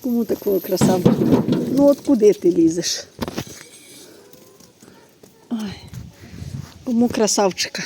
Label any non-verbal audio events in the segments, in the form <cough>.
Кому такого красавчика? Ну от куди ти лізеш? Ой. Кому красавчика?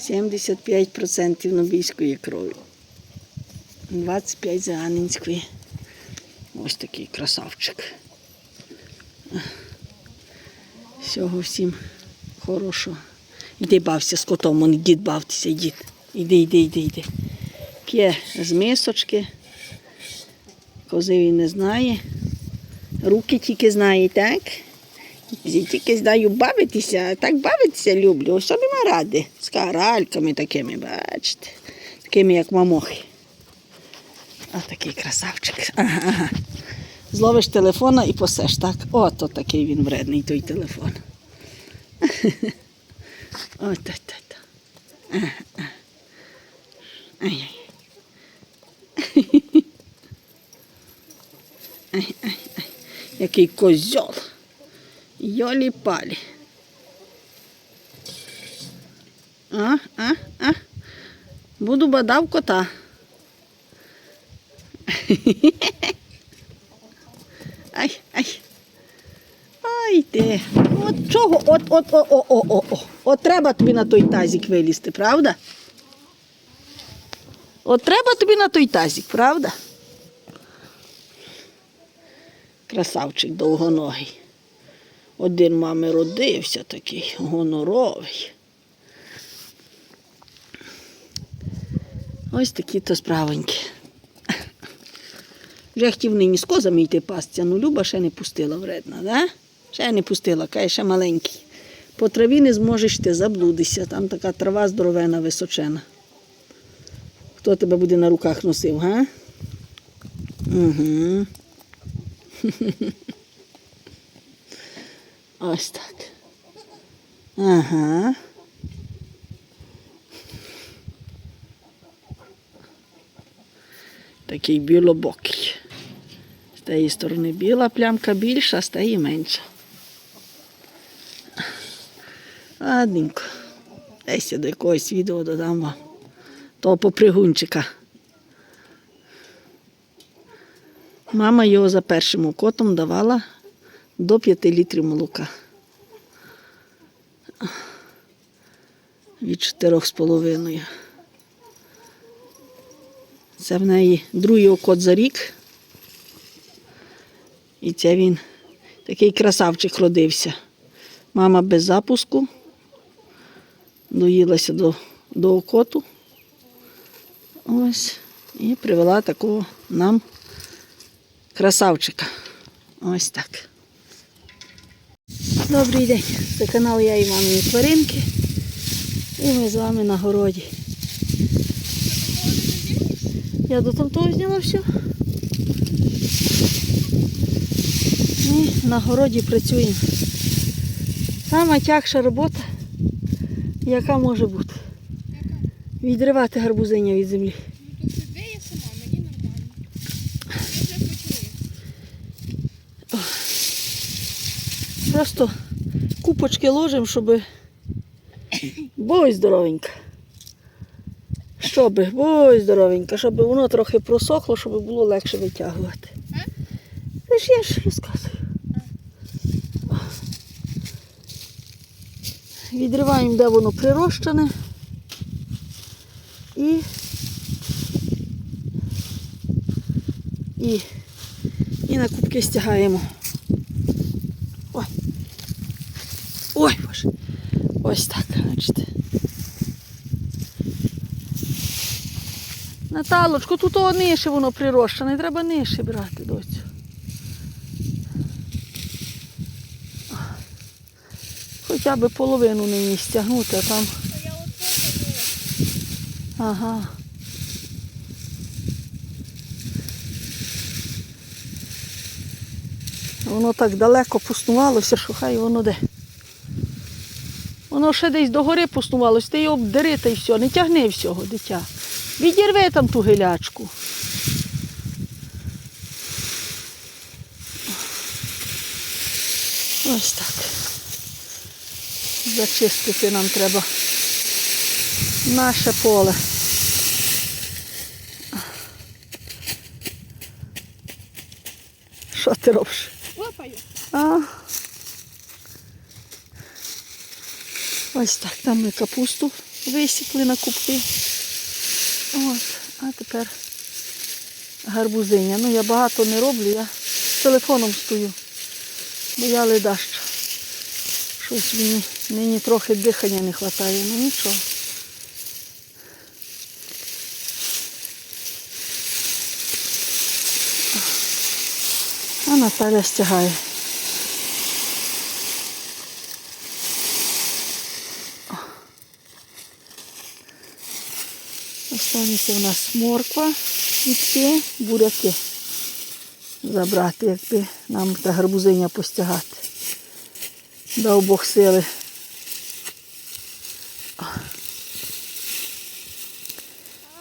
75% нобійської крові. 25 заганинської. Ось такий красавчик. Всього всім хорошого. Іди бався з котом, он дід бавтеся, дід. Іди, іди, іди, іди. П'є з мисочки. Кози не знає. Руки тільки знає, так? Я тільки знаю бавитися, так бавитися люблю. Ось нема ради. З каральками такими, бачите. Такими, як мамохи. А такий красавчик. Ага, ага. Зловиш телефона і посеш, так? Ото такий він вредний, той телефон. <laughs> Ось так. Ага, ага. Ай-яй. <laughs> Який козьол. Йолі палі. А, а, а. Буду бадав кота. <laughs> Ай, ай. Ай ти. От чого? От, от, о, о, о, о, о. От треба тобі на той тазик вилізти, правда? От треба тобі на той тазик, правда? Красавчик довгоногий. Один мами родився такий гоноровий. Ось такі то справоньки. Вже хотів нині з козами йти пастися, ну Люба ще не пустила вредна, да? Ще не пустила, каже, ще маленький. По траві не зможеш ти, заблудишся. Там така трава здоровена, височена. Хто тебе буде на руках носив, га? Угу. <laughs> Ось так. Ага. Такий білобокий. З тієї сторони біла плямка більша, з тієї менша. Ладненько. Десь я до якогось відео додам вам. Того попригунчика. Мама його за першим укотом давала до 5 літрів молока. Від 4,5. Це в неї другий окот за рік. І це він такий красавчик родився. Мама без запуску. Доїлася до, до окоту. Ось. І привела такого нам красавчика. Ось так. Добрий день. Це канал Я і мамині тваринки. І ми з вами на городі. Я до того зняла все. Ми на городі працюємо. Сама тягша робота, яка може бути. Відривати гарбузиня від землі. Ну, то сиди я сама, мені нормально. Я вже почую. Просто купочки ложимо, щоб бой здоровенька. Щоби, бой здоровенька, щоб воно трохи просохло, щоб було легше витягувати. Це ж я ж розказую. Відриваємо, де воно прирощене. І, і, і на кубки стягаємо. Ой. Ой, боже. Ось так, бачите. Наталочку, тут о нижче воно прирощене, треба нижче брати доцю. Хоча б половину нині стягнути, а там. Ага. Воно так далеко пуснувалося, що хай воно де. Воно ще десь догори пуснувалося, ти його обдери та й все, не тягни всього, дитя. Відірви там ту гилячку. Ось так. Зачистити нам треба наше поле. Що ти робиш? Лапаю. А. Ось так, там ми капусту висікли на кубки. От, а тепер гарбузиня. Ну я багато не роблю, я телефоном стою. Бо я. Щось мені нині трохи дихання не вистачає, ну нічого. А Наталя стягає. Останеться у нас морква, цвітки, буряки забрати, якби нам та гарбузиня постягати. Дав Бог сили.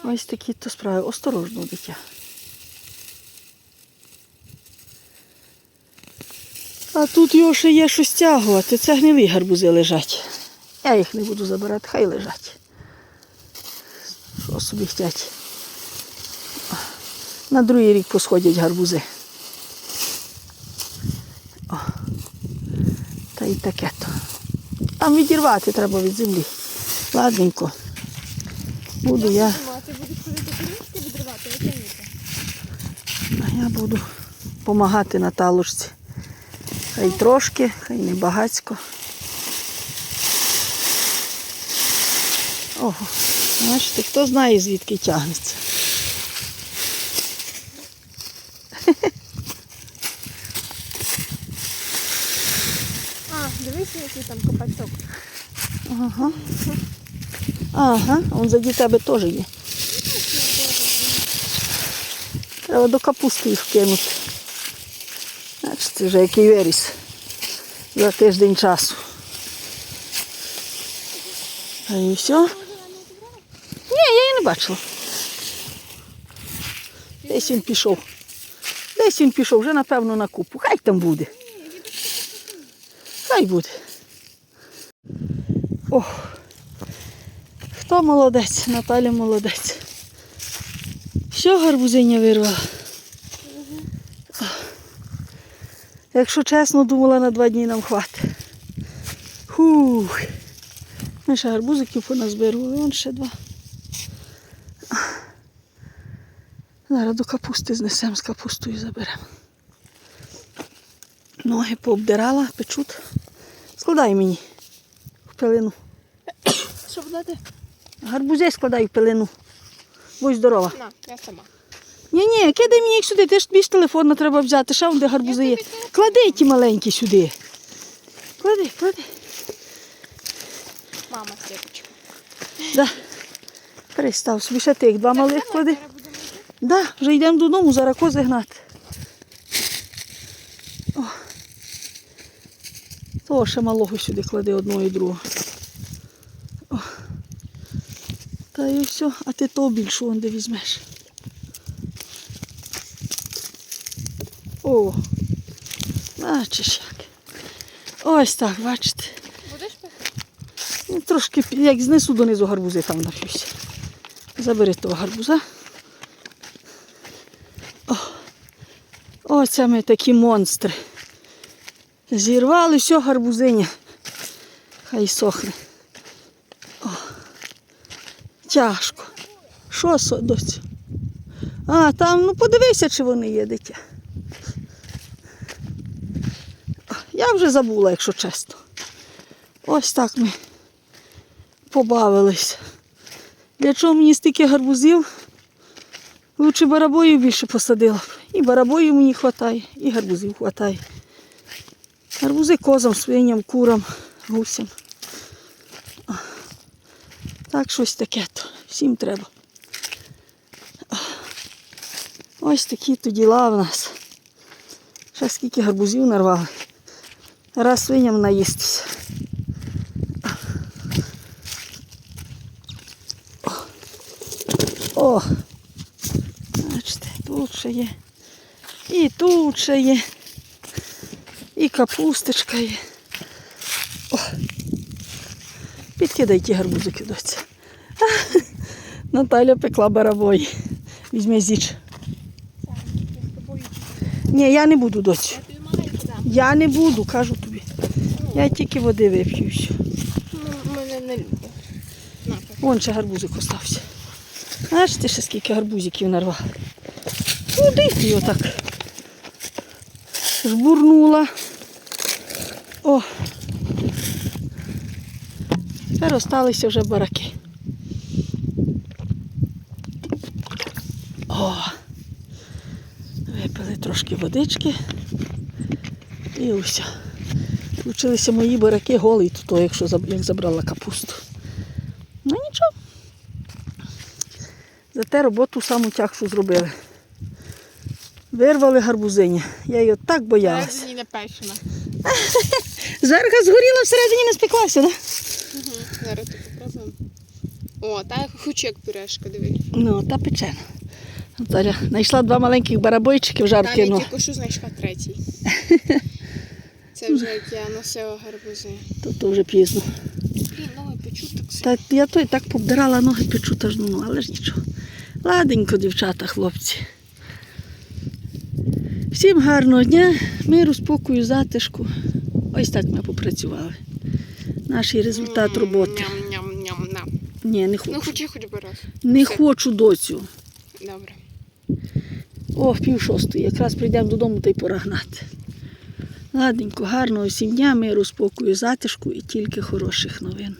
Ось такі то справи. Осторожно, дитя. А тут його ще є що стягувати. Це гнилі гарбузи лежать. Я їх не буду забирати, хай лежать. Що собі хотять. На другий рік посходять гарбузи. О. Та й таке то. Там відірвати треба від землі. Ладненько. Буду я, А я буду допомагати Наталушці. Хай трошки, хай не багацько. Ого, бачите, хто знає, звідки тягнеться. <laughs> А, дивися, який там копачок. Ага. Ага, он заді тебе теж є. Треба до капусти їх кинути. Значить, це вже який виріс за тиждень часу. А і все. Бачила. Десь він пішов. Десь він пішов, вже напевно на купу. Хай там буде. Хай буде. Ох. Хто молодець? Наталя молодець. Що гарбузиня вирвала? Якщо чесно, думала, на два дні нам хватить. Хух. Ми ще гарбузиків поназбирували, вон ще два. Зараз до капусти знесемо з капустою заберемо. Ноги пообдирала, печуть. Складай мені в пилину. <coughs> Щоб дати? Гарбузи складай в пилину. Будь здорова. На, я сама. Ні, ні, кидай мені їх сюди, ти ж тобі ж телефон треба взяти, ще де гарбузи є. Клади ті маленькі сюди. Клади, клади. Мама стріпочка. Да. Перестав собі ще тих два малих клади. Да, вже йдемо додому, зараз кози гнати. О. Того ще малого сюди клади одного і другого. О. Та і все, а ти того більшого де візьмеш. О, бачиш як. Ось так, бачите. Будеш? Ну, трошки, як знесу донизу гарбузи, там нап'юся. Забери того гарбуза. Оце ми такі монстри. Зірвали все гарбузиня. Хай сохне. О, тяжко. Що со. А, там, ну подивися, чи вони є, дитя. Я вже забула, якщо чесно. Ось так ми побавились. Для чого мені стільки гарбузів? Лучше барабою більше посадила. б. Барабою мені вистачає, і гарбузів вистачає. Гарбузи козам, свиням, курам, гусям. Так, щось таке то. Всім треба. Ось такі то діла в нас. Ще скільки гарбузів нарвали. Раз свиням наїстися. О! Бачите, тут ще є. І тут ще є. І капусточка є. О! Підкидай ті гарбузики доця. <laughs> Наталя пекла барабой. Візьми зіч. Ні, я не буду доцю. Я не буду, кажу тобі. Я тільки води вип'ю. Ну, мене не любить. Вон ще гарбузик остався. Знаєш, ти ще скільки гарбузиків нарвав. Куди ти його так? Жбурнула. О. Тепер осталися вже бараки. О. Випили трошки водички. І усе. Получилися мої бараки голі тут, якщо як забрала капусту. Ну нічого. Зате роботу саму тягшу зробили. Вирвали гарбузині. Я її так боялася. Зараз не печена. Зверха згоріла, всередині не спеклася, так? Угу. Зараз тут попробуємо. О, та хоч як пюрешка, диви. Ну, та печена. Наталя знайшла два маленьких барабойчики в жарки. Ну, я тільки що знайшла третій. Це <laughs> вже як я носила гарбузи. то, то вже пізно. Блін, ноги печу так сильно. Та я той так побдирала ноги печу, та ж ну, але ж нічого. Ладенько, дівчата, хлопці. Всім гарного дня, миру, спокою, затишку. Ось так ми попрацювали. Наш результат роботи. Ні, не Ну, хочу. хоч я хоч би раз. Не все. хочу доцю. Добре. О, пів шостої. Якраз прийдемо додому та й пора гнати. Ладненько, гарного всім дня, миру, спокою, затишку і тільки хороших новин.